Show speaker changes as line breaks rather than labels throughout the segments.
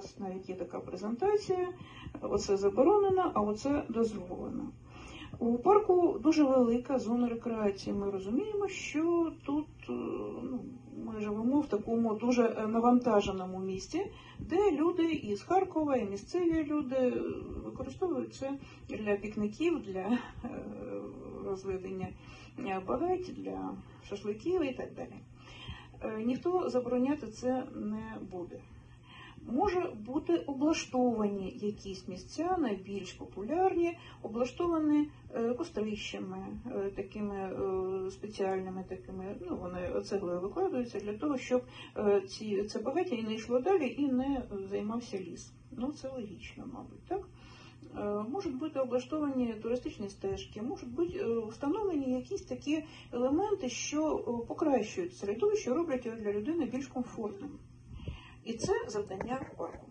нас навіть є така презентація. Оце заборонено, а оце дозволено. У парку дуже велика зона рекреації. Ми розуміємо, що тут е, ну, ми живемо в такому дуже е, навантаженому місті, де люди із Харкова, і місцеві люди е, використовують це для пікників, для розведення багать, для шашликів і так далі. Ніхто забороняти це не буде. Може бути облаштовані якісь місця, найбільш популярні, облаштовані е, кострищами, е, такими е, спеціальними, такими, ну вони цеглою викладаються для того, щоб ці, це багаття не йшло далі і не займався ліс. Ну це логічно, мабуть, так? Можуть бути облаштовані туристичні стежки, можуть бути встановлені якісь такі елементи, що покращують середовище, роблять його для людини більш комфортним. І це завдання парку.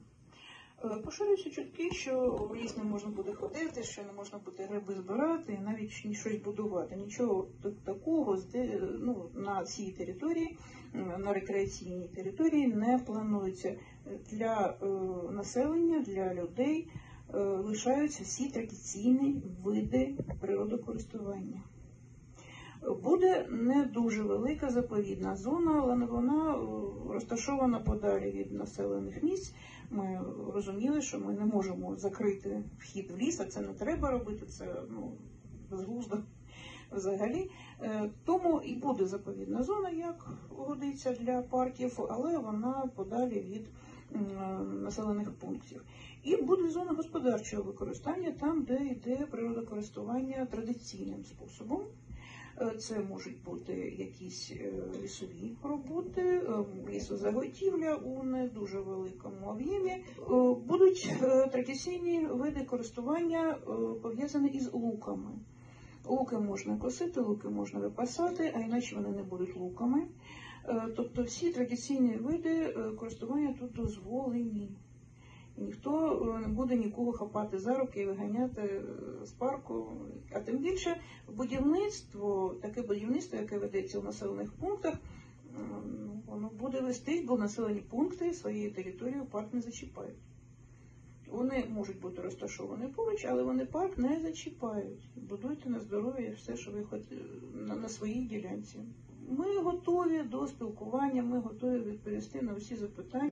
Е, Поширюються чутки, що в ліс не можна буде ходити, що не можна буде гриби збирати і навіть щось будувати. Нічого такого ну, на цій території, на рекреаційній території не планується. Для е, населення, для людей е, лишаються всі традиційні види природокористування. Буде не дуже велика заповідна зона, але вона розташована подалі від населених місць. Ми розуміли, що ми не можемо закрити вхід в ліс, а це не треба робити, це ну, безглуздо взагалі. Е, Тому і буде заповідна зона, як годиться для парків, але вона подалі від населених пунктів. І буде зона господарчого використання, там, де йде природокористування традиційним способом. Е, Це можуть бути якісь е, лісові роботи, е, лісозаготівля у не дуже великому об'ємі. Будуть традиційні види користування пов'язані із луками. Луки можна косити, луки можна випасати, а іначе вони не будуть луками. Тобто всі традиційні види користування тут дозволені. Ніхто е, не буде нікого хапати за руки і виганяти е, з парку. А тим більше будівництво, таке будівництво, яке ведеться у населених пунктах, ну, воно буде вестись, бо населені пункти своєю територією парк не зачіпають. Вони можуть бути розташовані поруч, але вони парк не зачіпають. Будуйте на здоров'я все, що ви на, на своїй ділянці. Ми готові до спілкування, ми готові відповісти на всі запитання.